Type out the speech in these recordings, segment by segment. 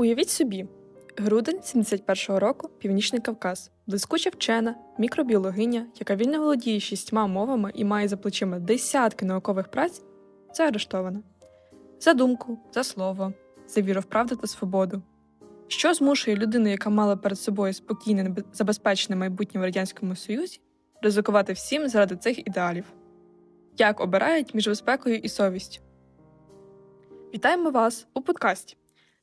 Уявіть собі, грудень 71-го року Північний Кавказ, блискуча вчена, мікробіологиня, яка вільно володіє шістьма мовами і має за плечима десятки наукових праць, це арештована. За думку, за слово, за віру в правду та свободу. Що змушує людину, яка мала перед собою спокійне забезпечене майбутнє в Радянському Союзі, ризикувати всім заради цих ідеалів? Як обирають між безпекою і совістю? Вітаємо вас у подкасті,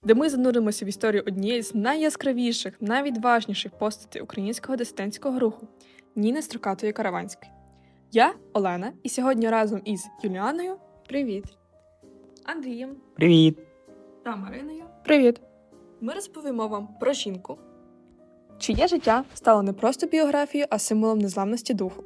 де ми зануримося в історію однієї з найяскравіших, найвідважніших постатей українського дисидентського руху Ніни Строкатої Караванської. Я Олена, і сьогодні разом із Юліаною Привіт! Андрієм Привіт! та Мариною Привіт! Ми розповімо вам про жінку, чиє життя стало не просто біографією, а символом незламності духу.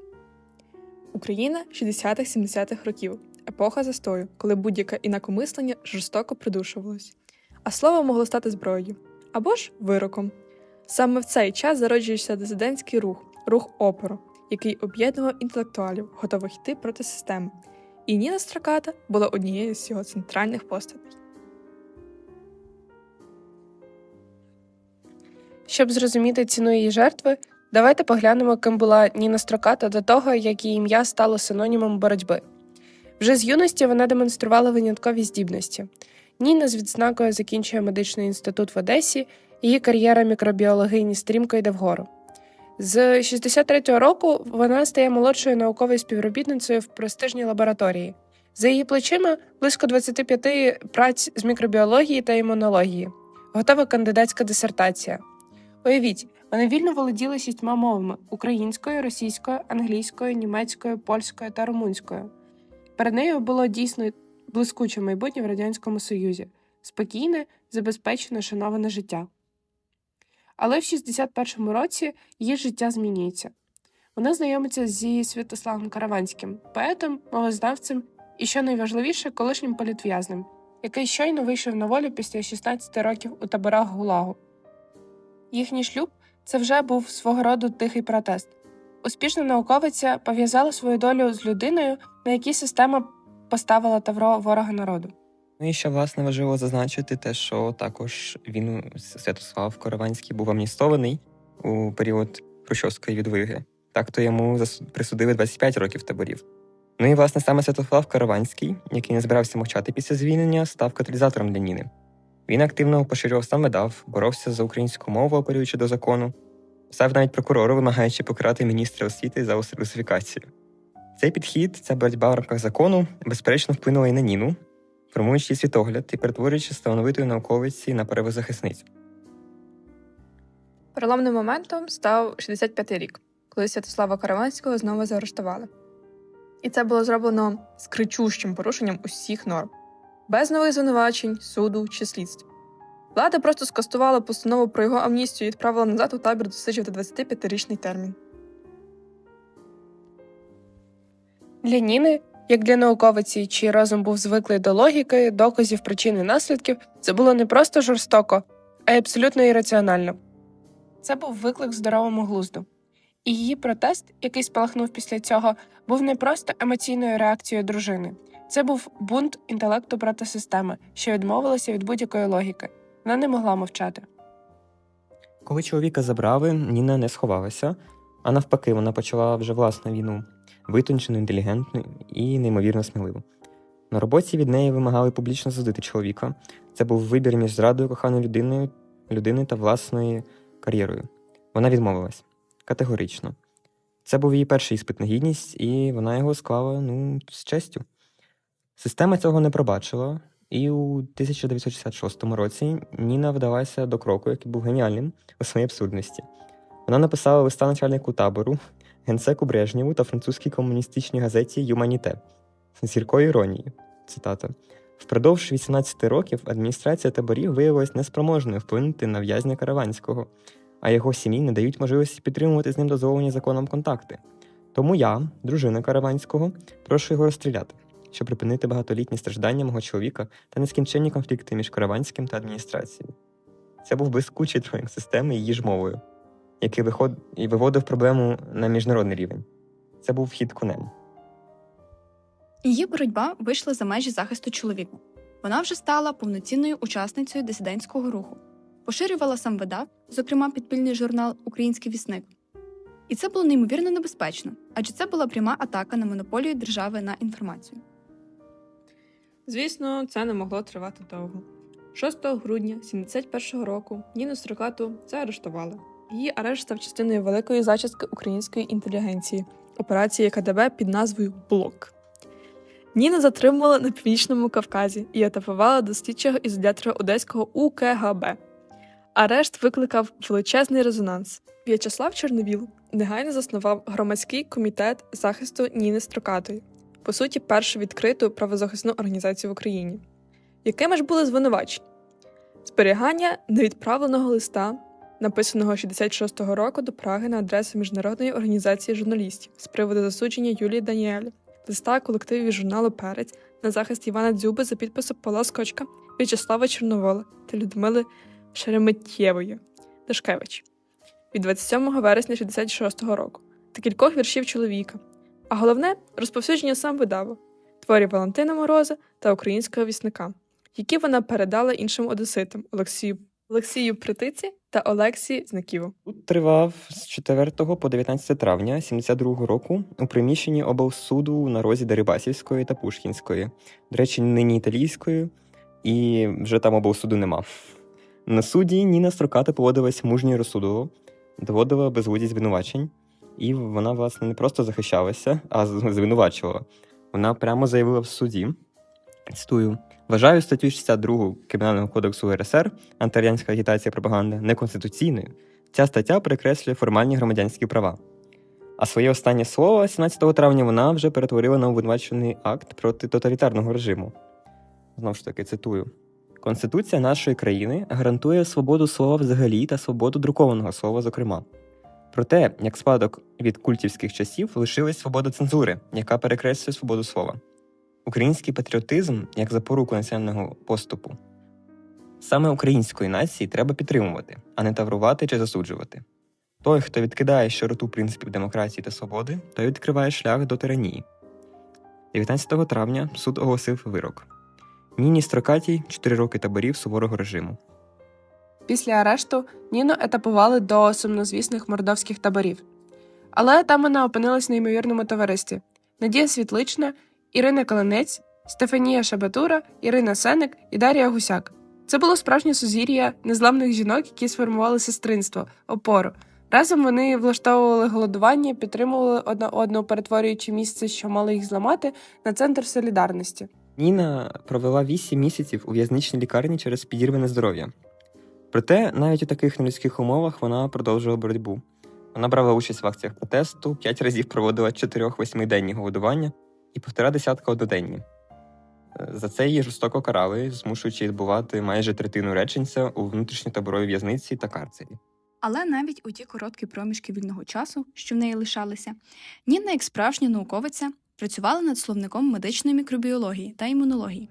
Україна 60-70-х років, епоха застою, коли будь-яке інакомислення жорстоко придушувалось, а слово могло стати зброєю або ж вироком. Саме в цей час зароджується дисидентський рух, рух опору, який об'єднував інтелектуалів, готових йти проти системи. І Ніна Страката була однією з його центральних постатей. Щоб зрозуміти ціну її жертви, давайте поглянемо, ким була Ніна Строката до того, як її ім'я стало синонімом боротьби. Вже з юності вона демонструвала виняткові здібності. Ніна з відзнакою закінчує медичний інститут в Одесі, її кар'єра мікробіологині стрімко йде вгору. З 63-го року вона стає молодшою науковою співробітницею в престижній лабораторії. За її плечима близько 25 праць з мікробіології та імунології. Готова кандидатська дисертація. Уявіть, вони вільно володіли шістьма мовами українською, російською, англійською, німецькою, польською та румунською. Перед нею було дійсно блискуче майбутнє в Радянському Союзі, спокійне, забезпечене, шановане життя. Але в 61-му році її життя змінюється. Вона знайомиться зі Святославом Караванським, поетом, мовознавцем і, що найважливіше, колишнім політв'язнем, який щойно вийшов на волю після 16 років у таборах Гулагу. Їхній шлюб це вже був свого роду тихий протест. Успішна науковиця пов'язала свою долю з людиною, на якій система поставила тавро ворога народу. Ну і ще власне важливо зазначити те, що також він Святослав Караванський був амністований у період Хрущовської відвиги. Так то йому присудили 25 років таборів. Ну і власне саме Святослав Караванський, який не збирався мовчати після звільнення, став каталізатором для Ніни. Він активно поширював сам видав, боровся за українську мову, апелюючи до закону, став навіть прокурору, вимагаючи покарати міністра освіти за русифікацію. Цей підхід, ця боротьба в рамках закону, безперечно вплинула і на Ніну, формуючи світогляд і перетворюючи з талановитої науковиці на перевозахисницю. Переломним моментом став 65-й рік, коли Святослава Караванського знову заарештували. І це було зроблено з кричущим порушенням усіх норм, без нових звинувачень, суду чи слідства. Влада просто скастувала постанову про його амністію і відправила назад у табір досліджувати 25-річний термін. Для Ніни, як для науковиці, чий розум був звиклий до логіки, доказів, причин і наслідків, це було не просто жорстоко, а й абсолютно ірраціонально. Це був виклик здоровому глузду. І її протест, який спалахнув після цього, був не просто емоційною реакцією дружини. Це був бунт інтелекту проти системи, що відмовилася від будь-якої логіки. Вона не могла мовчати. Коли чоловіка забрали, Ніна не сховалася, а навпаки, вона почала вже власну війну, витончену, інтелігентну і неймовірно сміливу. На роботі від неї вимагали публічно засудити чоловіка. Це був вибір між зрадою коханою людиною, людини та власною кар'єрою. Вона відмовилась категорично. Це був її перший іспит на гідність, і вона його склала ну, з честю. Система цього не пробачила, і у 1966 році Ніна вдалася до кроку, який був геніальним у своїй абсурдності. Вона написала листа начальнику табору, генсеку Брежнєву та французькій комуністичній газеті Юманіте з гіркою іронією. Цитата. Впродовж 18 років адміністрація таборів виявилась неспроможною вплинути на в'язня Караванського, а його сім'ї не дають можливості підтримувати з ним дозволені законом контакти. Тому я, дружина Караванського, прошу його розстріляти, щоб припинити багатолітні страждання мого чоловіка та нескінченні конфлікти між Караванським та адміністрацією. Це був блискучий тролінг системи її ж мовою, який виход... і виводив проблему на міжнародний рівень. Це був вхід конем. Її боротьба вийшла за межі захисту чоловіка. Вона вже стала повноцінною учасницею дисидентського руху. поширювала сам видав, зокрема підпільний журнал Український вісник. І це було неймовірно небезпечно, адже це була пряма атака на монополію держави на інформацію. Звісно, це не могло тривати довго. 6 грудня 71-го року Ніну Строкату заарештували. Її арешт став частиною великої зачистки української інтелігенції операції КДБ під назвою Блок. Ніну затримували на північному Кавказі і етапували до слідчого ізолятора Одеського УКГБ. Арешт викликав величезний резонанс. В'ячеслав Чорновіл негайно заснував громадський комітет захисту Ніни Строкатої, по суті, першу відкриту правозахисну організацію в Україні. Якими ж були звинувачення? Зберігання невідправленого листа, написаного 66-го року до Праги на адресу Міжнародної організації журналістів з приводу засудження Юлії Даніель, листа колективів журналу Перець на захист Івана Дзюби за підписом Павла Скочка, В'ячеслава Чорновола та Людмили Шереметєвої. Дашкевич. Від 27 вересня 66-го року. Та кількох віршів чоловіка. А головне розповсюдження сам видава творів Валентина Мороза та українського вісника, які вона передала іншим одеситам Олексію Олексію Притиці та Олексії Знаківу. Суд тривав з 4 по 19 травня 72 року у приміщенні облсуду на розі Дерибасівської та Пушкінської, до речі, нині італійською, і вже там облсуду нема. На суді Ніна Строката поводилась мужньо і розсудово, доводила безглуздість звинувачень, і вона, власне, не просто захищалася, а звинувачувала. Вона прямо заявила в суді. Цитую: вважаю статтю 62 Кримінального кодексу РСР антирадянська агітація і пропаганда неконституційною. Ця стаття перекреслює формальні громадянські права. А своє останнє слово 17 травня вона вже перетворила на обвинувачений акт проти тоталітарного режиму. Знову ж таки, цитую: Конституція нашої країни гарантує свободу слова взагалі та свободу друкованого слова, зокрема. Проте, як спадок від культівських часів, лишилась свобода цензури, яка перекреслює свободу слова. Український патріотизм як запоруку національного поступу. Саме української нації треба підтримувати, а не таврувати чи засуджувати. Той, хто відкидає щироту принципів демократії та свободи, той відкриває шлях до тиранії. 19 травня суд оголосив вирок. Ніні Строкатій 4 роки таборів суворого режиму. Після арешту Ніну етапували до сумнозвісних мордовських таборів. Але там вона опинилась в неймовірному товаристві: Надія Світлична, Ірина Калинець, Стефанія Шабатура, Ірина Сеник і Дар'я Гусяк. Це було справжнє сузір'я незламних жінок, які сформували сестринство, опору. Разом вони влаштовували голодування, підтримували одна одну, перетворюючи місце, що мало їх зламати, на центр солідарності. Ніна провела 8 місяців у в'язничній лікарні через підірване здоров'я. Проте, навіть у таких нелюдських умовах вона продовжувала боротьбу. Вона брала участь в акціях протесту, 5 разів проводила 4-8-денні голодування і півтора десятка одноденні. Е, За це її жорстоко карали, змушуючи відбувати майже третину реченця у внутрішньотаборовій в'язниці та карцері. Але навіть у ті короткі проміжки вільного часу, що в неї лишалися, Ніна, як справжня науковиця, працювала над словником медичної мікробіології та імунології.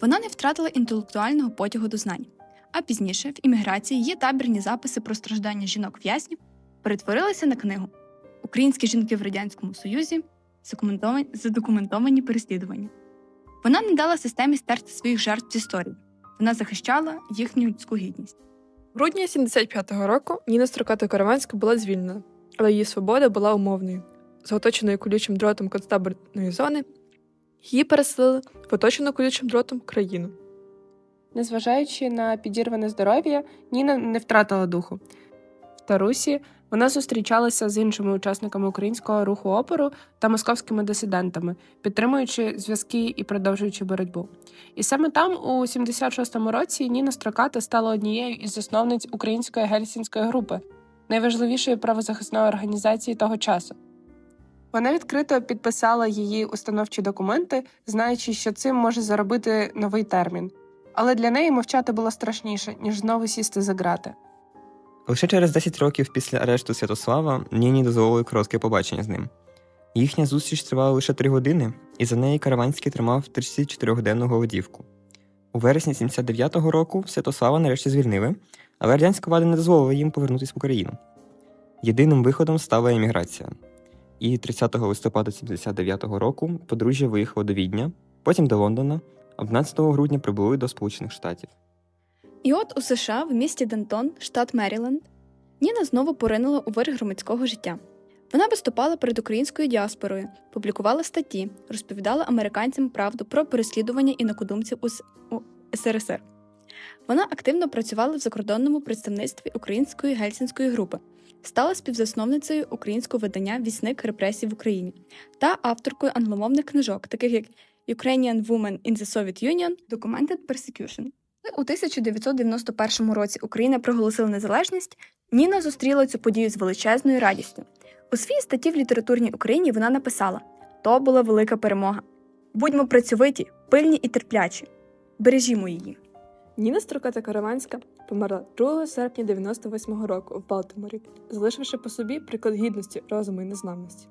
Вона не втратила інтелектуального потягу до знань. А пізніше, в імміграції, її табірні записи про страждання жінок-в'язнів перетворилися на книгу Українські жінки в Радянському Союзі задокументовані, переслідування. Вона не дала системі стерти своїх жертв з історії. Вона захищала їхню людську гідність. В грудні 75-го року Ніна Строката Караванська була звільнена, але її свобода була умовною. З оточеною колючим дротом концтаборної зони її переселили в оточену колючим дротом країну. Незважаючи на підірване здоров'я, Ніна не втратила духу. В Тарусі вона зустрічалася з іншими учасниками українського руху опору та московськими дисидентами, підтримуючи зв'язки і продовжуючи боротьбу. І саме там, у 76-му році, Ніна Строката стала однією із засновниць української гельсінської групи, найважливішої правозахисної організації того часу. Вона відкрито підписала її установчі документи, знаючи, що цим може заробити новий термін. Але для неї мовчати було страшніше, ніж знову сісти за грати. Лише через 10 років після арешту Святослава Ніні дозволили коротке побачення з ним. Їхня зустріч тривала лише 3 години, і за неї Караванський тримав 34-денну голодівку. У вересні 79-го року Святослава нарешті звільнили, але радянська влада не дозволила їм повернутися в Україну. Єдиним виходом стала еміграція. І 30 листопада 79-го року подружжя виїхало до Відня, потім до Лондона, а 11 грудня прибули до Сполучених Штатів. І от у США, в місті Дентон, штат Меріленд, Ніна знову поринула у вир громадського життя. Вона виступала перед українською діаспорою, публікувала статті, розповідала американцям правду про переслідування інакодумців у, СРСР. Вона активно працювала в закордонному представництві української гельсінської групи, стала співзасновницею українського видання Вісник репресій в Україні та авторкою англомовних книжок, таких як Ukrainian Woman in the Soviet Union, Documented Persecution. У 1991 році Україна проголосила незалежність. Ніна зустріла цю подію з величезною радістю. У своїй статті в літературній Україні вона написала: то була велика перемога. Будьмо працьовиті, пильні і терплячі. Бережімо її. Ніна Строката Караванська померла 2 серпня 98-го року в Балтиморі, залишивши по собі приклад гідності, розуму і незламності.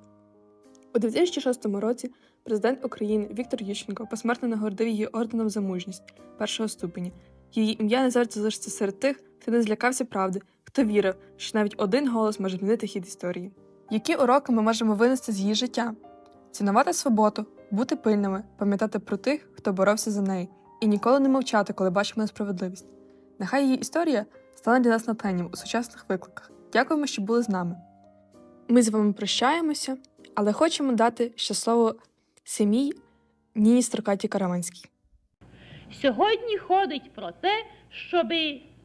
У 2006 році президент України Віктор Ющенко посмертно нагородив її орденом за мужність першого ступеня. Її ім'я назавжди залишиться серед тих, хто не злякався правди, хто вірив, що навіть один голос може змінити хід історії. Які уроки ми можемо винести з її життя? Цінувати свободу, бути пильними, пам'ятати про тих, хто боровся за неї, і ніколи не мовчати, коли бачимо несправедливість. Нехай її історія стане для нас натхненням у сучасних викликах. Дякуємо, що були з нами. Ми з вами прощаємося, але хочемо дати ще слово сім'ї Ніні Строкаті Караманській. Сьогодні ходить про те, щоб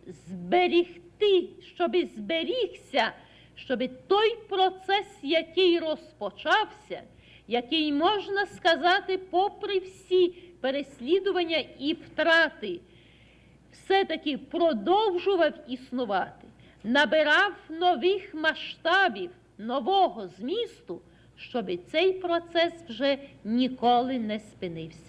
зберігти, щоб зберігся, щоб той процес, який розпочався, який можна сказати, попри всі переслідування і втрати, все-таки продовжував існувати, набирав нових масштабів, нового змісту, щоб цей процес вже ніколи не спинився.